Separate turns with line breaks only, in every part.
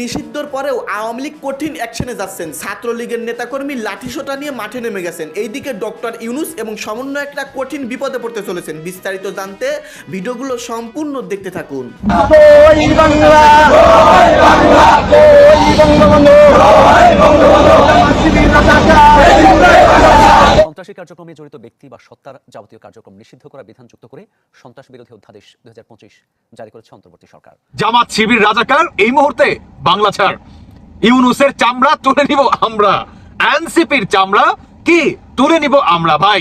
নিষিদ্ধর পরেও আওয়ামী লীগ কঠিন অ্যাকশনে যাচ্ছেন। ছাত্রলীগের নেতাকর্মী লাঠিসোটা নিয়ে মাঠে নেমে গেছেন। এইদিকে ডক্টর ইউনুস এবং সমন্বয়করা কঠিন বিপদে পড়তে চলেছেন। বিস্তারিত জানতে ভিডিওগুলো সম্পূর্ণ দেখতে থাকুন।
সন্ত্রাসী কার্যক্রমে জড়িত ব্যক্তি বা সত্তার যাবতীয় কার্যক্রম নিষিদ্ধ করা বিধান যুক্ত করে সন্ত্রাস বিরোধী অধ্যাদেশ দুই জারি করেছে অন্তর্বর্তী সরকার।
জামাত শিবির রাজাকার এই মুহূর্তে বাংলা ছাড়। ইউনুসের চামড়া তুলে নিব আমরা। এনসিপির চামড়া কি? তুলে নিব আমরা ভাই।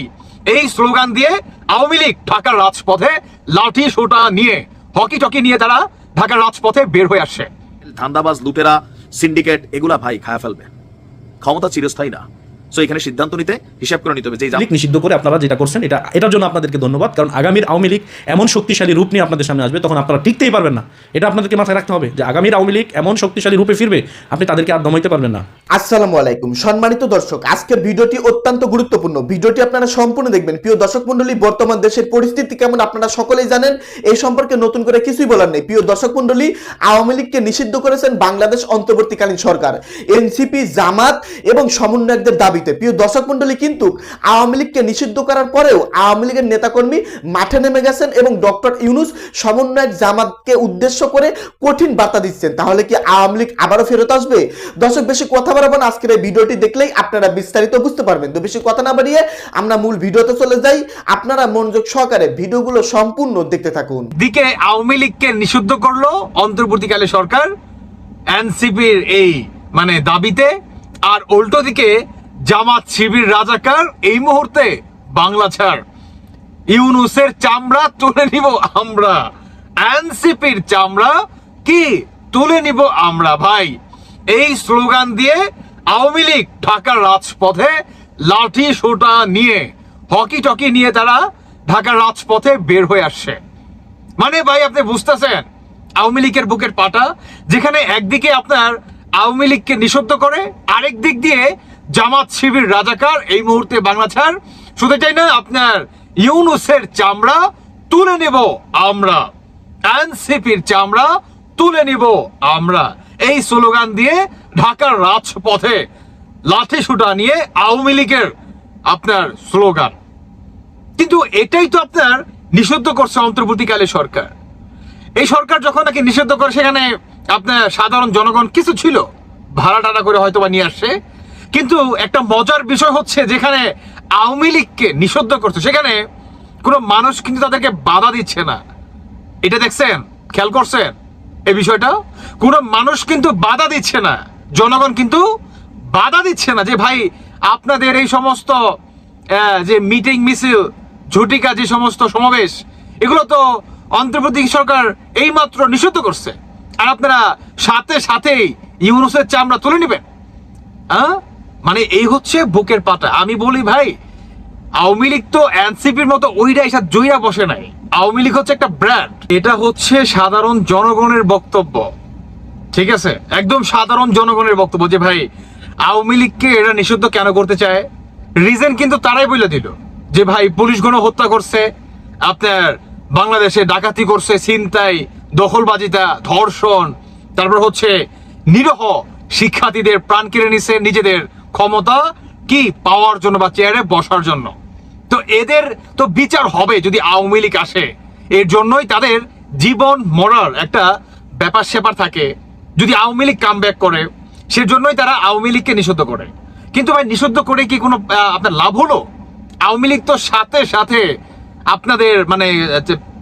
এই স্লোগান দিয়ে আওয়ামী লীগ ঢাকার রাজপথে লাঠি সোটা নিয়ে হকি টকি নিয়ে তারা ঢাকার রাজপথে বের হয়ে আসছে।
ধান্দাবাজ লুটেরা সিন্ডিকেট এগুলা ভাই খায়া ফেলবে। ক্ষমতা চিরস্থায়ী না। সো এখানে সিদ্ধান্ত নিতে হিসাব করে নিতে হবে যে
লীগ নিষিদ্ধ করে আপনারা যেটা করছেন, এটা, এটার জন্য আপনাদেরকে ধন্যবাদ। কারণ আগামীর আওয়ামী লীগ এমন শক্তিশালী রূপ নিয়ে আপনাদের সামনে আসবে, তখন আপনারা টিকতেই পারবেন না। এটা আপনাদেরকে মাথায় রাখতে হবে যে আগামীর আওয়ামী লীগ এমন শক্তিশালী রূপে ফিরবে, আপনি তাদেরকে আর দমাইতে পারবেন না।
আসসালামু আলাইকুম। সম্মানিত দর্শক, আজকের ভিডিওটি অত্যন্ত গুরুত্বপূর্ণ। ভিডিওটি আপনারা সম্পূর্ণ দেখবেন। প্রিয় দর্শক মণ্ডলী, বর্তমান দেশের পরিস্থিতি কেমন আপনারা সকলেই জানেন। এই সম্পর্কে নতুন করে কিছুই বলার নেই। প্রিয় দর্শক মণ্ডলী, আওয়ামী লীগকে নিষিদ্ধ করেছেন বাংলাদেশ অন্তর্বর্তীকালীন সরকার, এনসিপি, জামাত এবং সমন্বয়কদের দাবিতে। প্রিয় দর্শক মণ্ডলী, কিন্তু আওয়ামী লীগকে নিষিদ্ধ করার পরেও আওয়ামী লীগের নেতাকর্মী মাঠে নেমে গেছেন এবং ডক্টর ইউনুস সমন্বয়ক জামাতকে উদ্দেশ্য করে কঠিন বার্তা দিচ্ছেন। তাহলে কি আওয়ামী লীগ আবারও ফেরত আসবে? দর্শক, বেশি কথা বাড়াবো না আজকের এই ভিডিওটি দেখলেই আপনারা বিস্তারিত বুঝতে পারবেন। তো বেশি কথা না বাড়িয়ে আমরা মূল ভিডিওতে চলে যাই। আপনারা মনোযোগ সহকারে ভিডিওগুলো সম্পূর্ণ দেখতে থাকুন।
দিকে আওয়ামী লীগকে নিষিদ্ধ করল অন্তর্বর্তীকালে সরকার, এনসিপির এই মানে দাবিতে। আর উল্টো দিকে জামাত শিবির রাজাকার, এই মুহূর্তে বাংলা ছাড়। ইউনুসের চামড়া তুলে নিব আমরা। এনসিপির চামড়া কি? তুলে নিব আমরা, ভাই। এই স্লোগান দিয়ে আওয়ামী লীগ ঢাকার রাজপথে লাঠি সোটা নিয়ে, হকি টকি নিয়ে তারা ঢাকার রাজপথে বের হয়ে আসছে। মানে ভাই, আপনি বুঝতেছেন? আওয়ামী লীগের বুকের পাটা, যেখানে একদিকে আপনার আওয়ামী লীগকে নিষিদ্ধ করে, আরেক দিক দিয়ে জামাত শিবির রাজাকার, এই মুহূর্তে বাংলা ছাড়। শুধু চাই না, আপনার ইউনুসের চামড়া তুলে নেব আমরা। এনসিপির চামড়া তুলে নিব আমরা। এই স্লোগান দিয়ে ঢাকার রাজপথে লাঠি সুটা নিয়ে আওয়ামী লীগের আপনার স্লোগান। কিন্তু এটাই তো আপনার নিষিদ্ধ করছে অন্তর্বর্তীকালে সরকার। এই সরকার যখন নাকি নিষিদ্ধ করে, সেখানে আপনার সাধারণ জনগণ কিছু ছিল, ভাড়া টাড়া করে হয়তো বা নিয়ে আসছে। কিন্তু একটা মজার বিষয় হচ্ছে, যেখানে আওয়ামী লীগকে নিষিদ্ধ করছে, সেখানে কোনো মানুষ কিন্তু তাদেরকে বাধা দিচ্ছে না। এটা দেখছেন? খেয়াল করছেন? এই বিষয়টা, কোনো মানুষ কিন্তু বাধা দিচ্ছে না। জনগণ কিন্তু বাধা দিচ্ছে না যে, ভাই, আপনাদের এই সমস্ত যে মিটিং, মিছিল, ঝুটিকা, যে সমস্ত সমাবেশ, এগুলো তো অন্তর্বর্তী সরকার এইমাত্র নিষিদ্ধ করছে। আর আপনারা সাথে সাথেই ইউনুসের চামড়া তুলে নেবেন। হ্যাঁ মানে এই হচ্ছে বুকের পাটা আমি বলি, ভাই, আওয়ামী লীগ তো এনসিপির মতো ওইটা এসব জইরা বসে নাই। আওয়ামী লীগ হচ্ছে একটা ব্র্যান্ড এটা হচ্ছে সাধারণ জনগণের বক্তব্য। ঠিক আছে? একদম সাধারণ জনগণের বক্তব্য যে, ভাই, আওয়ামী লীগকে এরা নিষিদ্ধ কেন করতে চায়? রিজন কিন্তু তারাই বলে দিল যে, ভাই, পুলিশ গণ হত্যা করছে, আপনার বাংলাদেশে ডাকাতি করছে, ছিনতাই দখলবাজিতা ধর্ষণ, তারপর হচ্ছে নিরহ শিক্ষার্থীদের প্রাণ কেড়ে নিছে নিজেদের ক্ষমতা কি, পাওয়ার জন্য বা চেয়ারে বসার জন্য। এদের তো বিচার হবে যদি আওয়ামী লীগ আসে। এর জন্যই তাদের জীবন, মরার একটা ব্যাপার স্যাপার থাকে। যদি আওয়ামী লীগ কাম করে, সেজন্যই তারা আওয়ামী লীগকে নিষিদ্ধ করে। কিন্তু ভাই, নিষিদ্ধ করে কি কোনো আপনার লাভ হলো? আওয়ামী লীগ তো সাথে সাথে আপনাদের মানে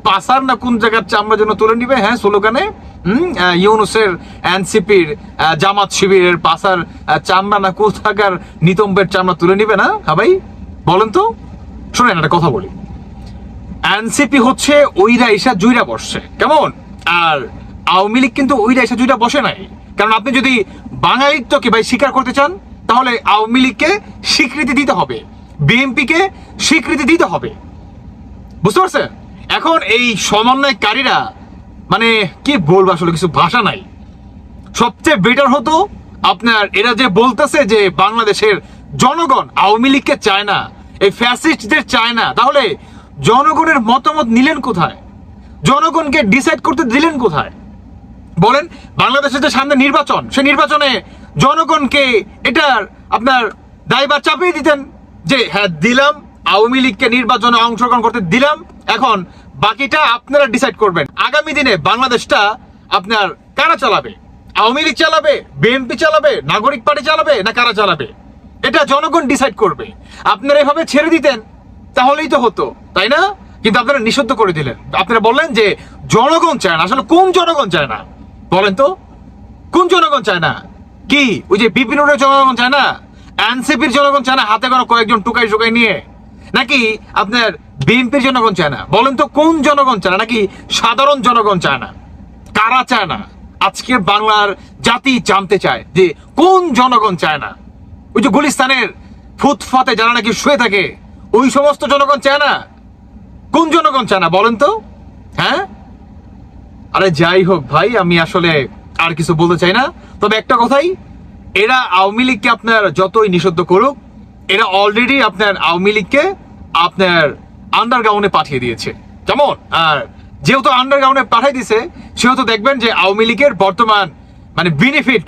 পাসার না কোন জায়গার চামড়া যেন তুলে নিবে হ্যাঁ স্লোগানে? ইউনুসের এনসিপির জামাত শিবিরের পাসার চামড়া না কোথাকার নিতম্বের চামড়া তুলে নিবে না? হ্যাঁ ভাই, বলেন তো। শোনেন, একটা কথা বলি। এনসিপি হচ্ছে ওইরা এসা জুইরা বসছে। কেমন? আর আওয়ামী লীগ কিন্তু ওইরা এসা জুইরা বসে নাই। কারণ আপনি যদি বাঙালিত্বকে ভাই স্বীকার করতে চান, তাহলে আওয়ামী লীগকে স্বীকৃতি দিতে হবে। বিএনপিকে স্বীকৃতি দিতে হবে। বুঝতে পারছেন? এখন এই সমন্বয়কারীরা মানে কি বলব আসলে, কিছু ভাষা নাই। সবচেয়ে বেটার হতো আপনার, এরা যে বলতেছে যে বাংলাদেশের জনগণ আওয়ামী লীগকে চায় না এই ফ্যাসিস্টদের চায় না তাহলে জনগণের মতামত নিলেন কোথায়? জনগণকে ডিসাইড করতে দিলেন কোথায়? বলেন, বাংলাদেশের যে সামনে নির্বাচন সে নির্বাচনে জনগণকে এটার আপনার দায়ভার চাপিয়ে দিতেন যে হ্যাঁ দিলাম, আওয়ামী লীগকে নির্বাচনে অংশগ্রহণ করতে দিলাম, এখন বাকিটা আপনারা ডিসাইড করবেন। আগামী দিনে বাংলাদেশটা আপনার কারা চালাবে? আওয়ামী লীগ চালাবে, বিএনপি চালাবে, নাগরিক পার্টি চালাবে, না কারা চালাবে? এটা জনগণ ডিসাইড করবে। আপনারা এভাবে ছেড়ে দিতেন, তাহলেই তো হতো, তাই না? কিন্তু আপনারা নিষিদ্ধ করে দিলেন। আপনারা বললেন যে জনগণ চায় না। আসলে কোন জনগণ চায় না? বলেন তো, কোন জনগণ চায় না? কি? ওই যে বিপিন জনগণ চায় না? এনসিপির জনগণ চায় না হাতে কোনো কয়েকজন টুকাই টুকাই নিয়ে? নাকি আপনার বিএনপির জনগণ চায় না? বলেন তো, কোন জনগণ চায় না? নাকি সাধারণ জনগণ চায় না? কারা চায় না? আজকে বাংলার জাতি জানতে চায় যে কোন জনগণ চায় না? ওই যে গুলিস্তানের ফুটফাতে যারা নাকি শুয়ে থাকে, ওই সমস্ত জনগণ চায় না? কোন জনগণ চায় না, বলেন তো? হ্যাঁ? আরে যাই হোক ভাই, আমি আসলে আর কিছু বলতে চাই না। তবে একটা কথাই, এরা আওয়ামী লীগকে আপনার যতই নিষিদ্ধ করুক, এরা অলরেডি আপনার আওয়ামী লীগকে আপনার আন্ডারগ্রাউন্ডে পাঠিয়ে দিয়েছে। যেমন, আর যেহেতু আন্ডারগ্রাউন্ডে পাঠিয়ে দিয়েছে সেহেতু দেখবেন যে আওয়ামী লীগের বর্তমান মানে বেনিফিট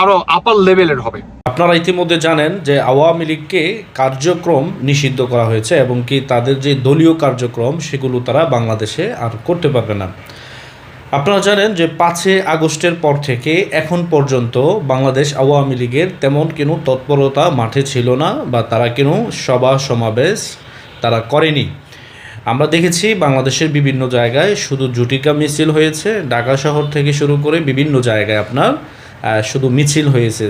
আরও আপার লেভেলের হবে।
আপনারা ইতিমধ্যে জানেন যে আওয়ামী লীগকে কার্যক্রম নিষিদ্ধ করা হয়েছে এবং কি তাদের যে দলীয় কার্যক্রম সেগুলো তারা বাংলাদেশে আর করতে পারবে না। আপনারা জানেন যে পাঁচই আগস্টের পর থেকে এখন পর্যন্ত বাংলাদেশ আওয়ামী লীগের তেমন কোনো তৎপরতা মাঠে ছিল না বা তারা কোনো সভা সমাবেশ তারা করেনি। আমরা দেখেছি বাংলাদেশের বিভিন্ন জায়গায় শুধু জুটিকা মিছিল হয়েছে, ঢাকা শহর থেকে শুরু করে বিভিন্ন জায়গায় আপনার শুধু মিছিল হয়েছে,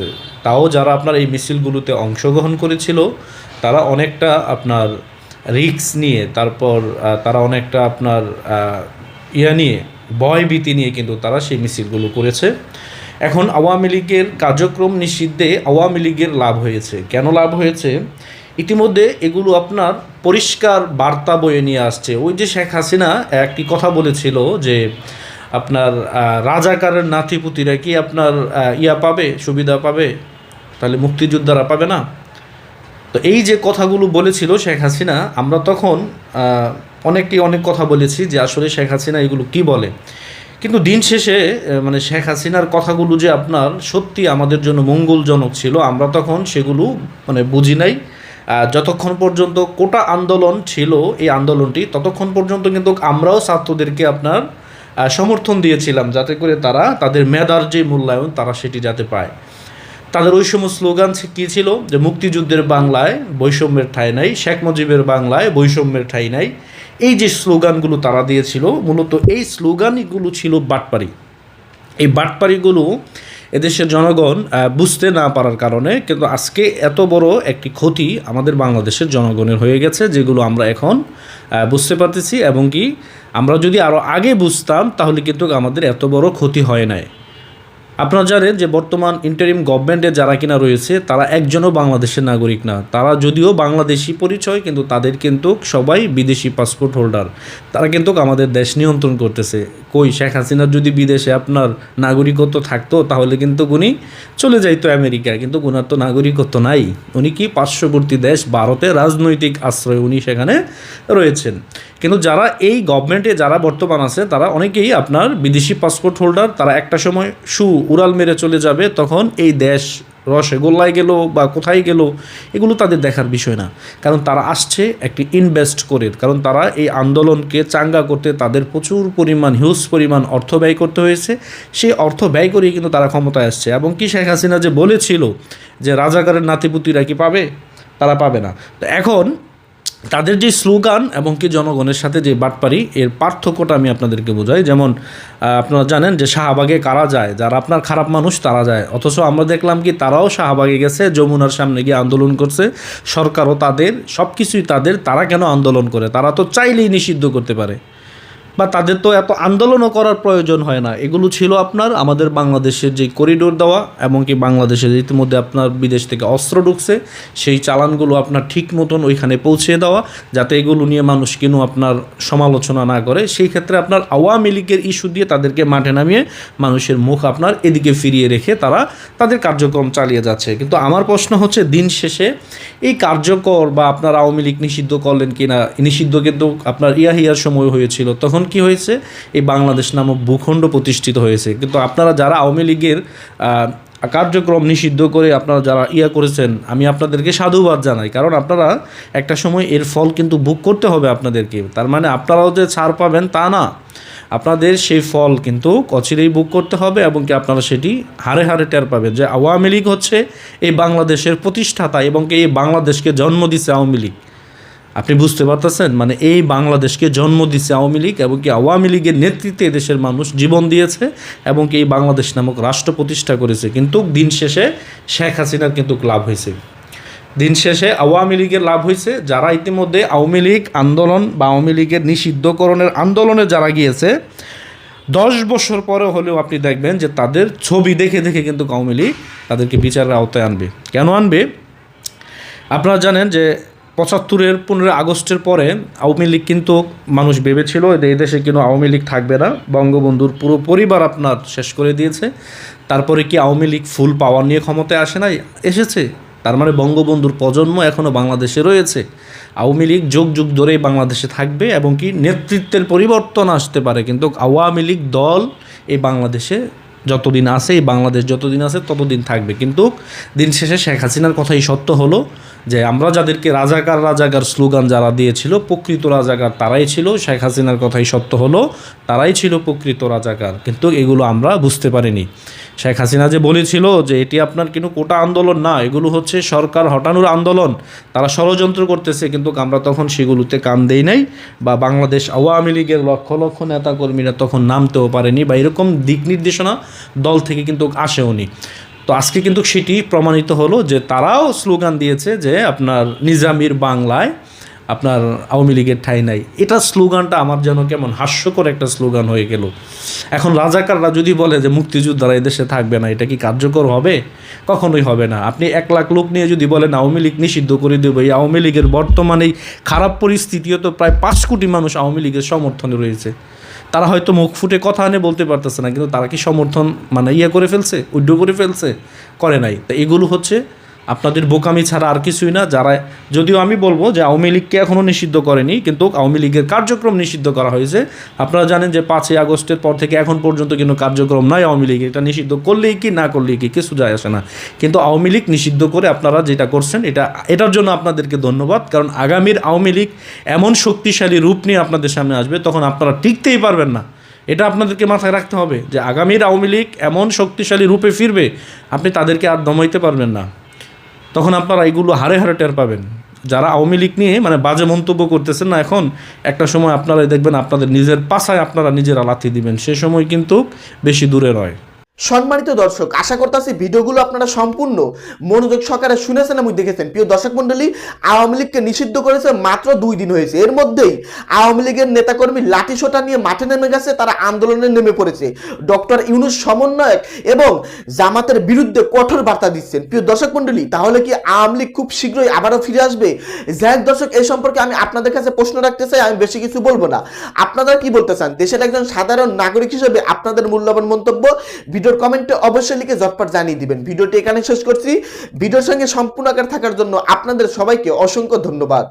তাও যারা আপনার এই মিছিলগুলোতে অংশগ্রহণ করেছিল, তারা অনেকটা আপনার রিক্স নিয়ে, তারপর তারা অনেকটা আপনার ইয়া নিয়ে ভয় ভীতি নিয়ে কিন্তু তারা সেই মিছিলগুলো করেছে। এখন আওয়ামী লীগের কার্যক্রম নিষিদ্ধে আওয়ামী লীগের লাভ হয়েছে। কেন লাভ হয়েছে? ইতিমধ্যে এগুলো আপনার পরিষ্কার বার্তা বয়ে নিয়ে আসছে। ওই যে শেখ হাসিনা একটি কথা বলেছিল যে আপনার রাজাকারের নাতিপুতিরা কি আপনার ইয়া পাবে, সুবিধা পাবে? তাহলে মুক্তিযোদ্ধারা পাবে না? তো এই যে কথাগুলো বলেছিল শেখ হাসিনা, আমরা তখন অনেকটি অনেক কথা বলেছি যে আসলে শেখ হাসিনা এগুলো কি বলে। কিন্তু দিন শেষে মানে শেখ হাসিনার কথাগুলো যে আপনার সত্যি আমাদের জন্য মঙ্গলজনক ছিল, আমরা তখন সেগুলো মানে বুঝি নাই। যতক্ষণ পর্যন্ত কোটা আন্দোলন ছিল, এই আন্দোলনটি, ততক্ষণ পর্যন্ত কিন্তু আমরাও ছাত্রদেরকে আপনার সমর্থন দিয়েছিলাম যাতে করে তারা তাদের মেধার যে মূল্যায়ন তারা সেটি যাতে পায়। তাদের ওই সময় স্লোগান কী ছিল? যে মুক্তিযুদ্ধের বাংলায় বৈষম্যের ঠাঁই নাই, শেখ মুজিবের বাংলায় বৈষম্যের ঠাঁই নাই। এই যে স্লোগানগুলো তারা দিয়েছিল, মূলত এই স্লোগানগুলো ছিল বাটপারি। এই বাটপারিগুলো এদেশের জনগণ বুঝতে না পারার কারণে কিন্তু আজকে এত বড় একটি ক্ষতি আমাদের বাংলাদেশের জনগণের হয়ে গেছে, যেগুলো আমরা এখন বুঝতে পারতেছি এবং কি আমরা যদি আরও আগে বুঝতাম তাহলে কিন্তু আমাদের এত বড় ক্ষতি হয় নাই। আপনারা জানেন যে বর্তমান ইন্টারিম গভর্নমেন্টে যারা কিনা রয়েছে, তারা একজনও বাংলাদেশের নাগরিক না। তারা যদিও বাংলাদেশি পরিচয়, কিন্তু তাদের কিন্তু সবাই বিদেশি পাসপোর্ট হোল্ডার তারা কিন্তু আমাদের দেশ নিয়ন্ত্রণ করতেছে। কই, শেখ হাসিনার যদি বিদেশে আপনার নাগরিকত্ব থাকতো, তাহলে কিন্তু উনি চলে যাইতো আমেরিকা কিন্তু ওনার তো নাগরিকত্ব নাই। উনি কি পার্শ্ববর্তী দেশ, ভারতে রাজনৈতিক আশ্রয় উনি সেখানে রয়েছেন। কিন্তু যারা এই গভর্নমেন্টে যারা বর্তমান আছে, তারা অনেকেই আপনার বিদেশি পাসপোর্ট হোল্ডার তারা একটা সময় সু উড়াল মেরে চলে যাবে, তখন এই দেশ রসগোল্লায় গেল বা কোথায় গেল, এগুলো তাদের দেখার বিষয় না। কারণ তারা আসছে একটি ইনভেস্ট করে, কারণ তারা এই আন্দোলনকে চাঙ্গা করতে তাদের প্রচুর পরিমাণ হিউজ পরিমাণ অর্থ ব্যয় করতে হয়েছে। সেই অর্থ ব্যয় করেই কিন্তু তারা ক্ষমতায় আসছে। এবং কি শেখ হাসিনা যে বলেছিল যে রাজাকারের নাতিপুতিরা কি পাবে? তারা পাবে না। তো এখন তাদের যে স্লোগান এবং কি জনগণের সাথে যে বাটপারি, এর পার্থক্যটা আমি আপনাদেরকে বোঝাই। যেমন আপনারা জানেন যে শাহবাগে কারা যায়? যারা আপনার খারাপ মানুষ, তারা যায়। অথচ আমরা দেখলাম কি, তারাও শাহবাগে গেছে, যমুনার সামনে গিয়ে আন্দোলন করছে। সরকারও তাদের সব কিছুই তাদের, তারা কেন আন্দোলন করে? তারা তো চাইলেই নিষিদ্ধ করতে পারে। বা তাদের তো এত আন্দোলনও করার প্রয়োজন হয় না। এগুলো ছিল আপনার আমাদের বাংলাদেশের যে করিডোর দেওয়া এবং কি বাংলাদেশের ইতিমধ্যে আপনার বিদেশ থেকে অস্ত্র ঢুকছে, সেই চালানগুলো আপনার ঠিক মতন ওইখানে পৌঁছে দেওয়া যাতে এগুলো নিয়ে মানুষ কেন আপনার সমালোচনা না করে। সেই ক্ষেত্রে আপনার আওয়ামী লীগের ইস্যু দিয়ে তাদেরকে মাঠে নামিয়ে মানুষের মুখ আপনার এদিকে ফিরিয়ে রেখে তারা তাদের কার্যক্রম চালিয়ে যাচ্ছে। কিন্তু আমার প্রশ্ন হচ্ছে, দিন শেষে এই কার্যকর বা আপনার আওয়ামী লীগ নিষিদ্ধ করলেন কিনা? নিষিদ্ধ কিন্তু আপনার ইয়াহিয়ার সময় হয়েছিল। তখন কি হয়েছে? এই বাংলাদেশ নামক ভূখণ্ড প্রতিষ্ঠিত হয়েছে। কিন্তু আপনারা যারা আওয়ামী লীগের কার্যক্রম নিষিদ্ধ করে আপনারা যারা ইয়া করেছেন, আমি আপনাদেরকে সাধুবাদ জানাই। কারণ আপনারা একটা সময় এর ফল কিন্তু ভোগ করতে হবে আপনাদেরকে। তার মানে আপনারাও যে ছাড় পাবেন তা না। আপনাদের সেই ফল কিন্তু কচিরেই বুক করতে হবে এবং কি আপনারা সেটি হারে হারে টের পাবেন যে আওয়ামী লীগ হচ্ছে এই বাংলাদেশের প্রতিষ্ঠাতা এবং কি এই বাংলাদেশকে জন্ম দিচ্ছে আওয়ামী লীগ। আপনি বুঝতে পারতেছেন? মানে এই বাংলাদেশকে জন্ম দিচ্ছে আওয়ামী লীগ এবং কি আওয়ামী লীগের নেতৃত্বে দেশের মানুষ জীবন দিয়েছে এবং কি এই বাংলাদেশ নামক রাষ্ট্র প্রতিষ্ঠা করেছে। কিন্তু দিন শেষে শেখ হাসিনার কিন্তু লাভ হয়েছে। দিন শেষে আওয়ামী লীগের লাভ হয়েছে। যারা ইতিমধ্যে আওয়ামী লীগ আন্দোলন বা আওয়ামী লীগের নিষিদ্ধকরণের আন্দোলনে যারা গিয়েছে, দশ বছর পরে হলেও আপনি দেখবেন যে তাদের ছবি দেখে দেখে কিন্তু আওয়ামী লীগ তাদেরকে বিচারের আওতায় আনবে। কেন আনবে? আপনারা জানেন যে পঁচাত্তরের পনেরো আগস্টের পরে আওয়ামী লীগ কিন্তু মানুষ ভেবেছিল এই দেশে কিন্তু আওয়ামী লীগ থাকবে না। বঙ্গবন্ধুর পুরো পরিবার আপনার শেষ করে দিয়েছে। তারপরে কি আওয়ামী লীগ ফুল পাওয়ার নিয়ে ক্ষমতায় আসে নাই? এসেছে। তার মানে বঙ্গবন্ধুর প্রজন্ম এখনও বাংলাদেশে রয়েছে। আওয়ামী লীগ যুগ যুগ ধরেই বাংলাদেশে থাকবে এবং কি নেতৃত্বের পরিবর্তন আসতে পারে। কিন্তু আওয়ামী লীগ দল এই বাংলাদেশে যতদিন আছে, এই বাংলাদেশ যতদিন আছে, ততদিন থাকবে। কিন্তু দিন শেষে শেখ হাসিনার কথাই সত্য হলো যে আমরা যাদেরকে রাজাকার রাজাকার স্লোগান যারা দিয়েছিল, প্রকৃত রাজাকার তারাই ছিল। শেখ হাসিনার কথাই সত্য হলো, তারাই ছিল প্রকৃত রাজাকার। কিন্তু এগুলো আমরা বুঝতে পারিনি। শেখ হাসিনা যে বলেছিল যে এটি আপনার কিন্তু কোটা আন্দোলন না, এগুলো হচ্ছে সরকার হটানোর আন্দোলন। তারা ষড়যন্ত্র করতেছে, কিন্তু আমরা তখন সেগুলোতে কান দেই নাই বা বাংলাদেশ আওয়ামী লীগের লক্ষ লক্ষ নেতাকর্মীরা তখন নামতেও পারেনি বা এরকম দিক নির্দেশনা দল থেকে কিন্তু আসেওনি। তো আজকে কিন্তু সেটি প্রমাণিত হলো যে তারাও স্লোগান দিয়েছে যে আপনার নিজামির বাংলায় আপনার আওয়ামী লীগের ঠাঁই নাই। এটা স্লোগানটা আমার যেন কেমন হাস্যকর একটা স্লোগান হয়ে গেল। এখন রাজাকাররা যদি বলে যে মুক্তিযোদ্ধারা এদেশে থাকবে না, এটা কি কার্যকর হবে? কখনোই হবে না। আপনি এক লাখ লোক নিয়ে যদি বলেন আওয়ামী লীগ নিষিদ্ধ করে দেবো, এই আওয়ামী লীগের বর্তমানে খারাপ পরিস্থিতিও তো প্রায় পাঁচ কোটি মানুষ আওয়ামী লীগের সমর্থনে রয়েছে। তারা হয়তো মুখ ফুটে কথা আনে বলতে পারতেছে না, কিন্তু তারা কি সমর্থন মানে ইয়ে করে ফেলছে উদ্যোগ করে ফেলছে? করে নাই। তা এগুলো হচ্ছে আপনাদের বোকামি ছাড়া আর কিছুই না। যারা যদিও আমি বলব যে আওয়ামী লীগকে এখনও নিষিদ্ধ করেনি, কিন্তু আওয়ামী লীগের কার্যক্রম নিষিদ্ধ করা হয়েছে। আপনারা জানেন যে পাঁচই আগস্টের পর থেকে এখন পর্যন্ত কিন্তু কার্যক্রম নাই আওয়ামী লীগ এটা নিষিদ্ধ করলেই কি, না করলেই কি, কিছু যায় আসে না। কিন্তু আওয়ামী লীগ নিষিদ্ধ করে আপনারা যেটা করছেন, এটা এটার জন্য আপনাদেরকে ধন্যবাদ। কারণ আগামীর আওয়ামী লীগ এমন শক্তিশালী রূপ নিয়ে আপনাদের সামনে আসবে, তখন আপনারা টিকতেই পারবেন না। এটা আপনাদেরকে মাথায় রাখতে হবে যে আগামীর আওয়ামী লীগ এমন শক্তিশালী রূপে ফিরবে, আপনি তাদেরকে আর দমাইতে পারবেন না। তখন আপনারা এইগুলো হারে হারে টের পাবেন। যারা আওয়ামী লীগ নিয়ে মানে বাজে মন্তব্য করতেছেন না এখন, একটা সময় আপনারা দেখবেন আপনাদের নিজের পাশায় আপনারা নিজেরা লাথি দিবেন। সে সময় কিন্তু বেশি দূরে নয়।
সম্মানিত দর্শক, আশা করতেছি ভিডিওগুলো আপনারা সম্পূর্ণ মনোযোগ সহকারে শুনেছেন এবং দেখেছেন। প্রিয় দর্শক মন্ডলী আওয়ামী লীগকে নিষিদ্ধ করেছে মাত্র দুই দিন হয়েছে। এর মধ্যেই আওয়ামী লীগের নেতাকর্মী লাঠিসোঁটা নিয়ে মাঠে নেমে গেছে, তারা আন্দোলনে নেমে পড়েছে। ডক্টর ইউনুস সমন্বয়ক এবং জামাতের বিরুদ্ধে কঠোর বার্তা দিচ্ছেন। প্রিয় দর্শক মন্ডলী তাহলে কি আওয়ামী লীগ খুব শীঘ্রই আবারও ফিরে আসবে? যাই দর্শক, এই সম্পর্কে আমি আপনাদের কাছে প্রশ্ন রাখতে চাই, আমি বেশি কিছু বলব না। আপনারা কি বলতে চান? দেশের একজন সাধারণ নাগরিক হিসেবে আপনাদের মূল্যবান মন্তব্য ভিডিওর কমেন্টে অবশ্যই লিখে ঝটপট জানিয়ে দিবেন। ভিডিওটি এখানে শেষ করছি। ভিডিওর সঙ্গে সম্পূর্ণ আকার থাকার জন্য আপনাদের সবাইকে অসংখ্য ধন্যবাদ।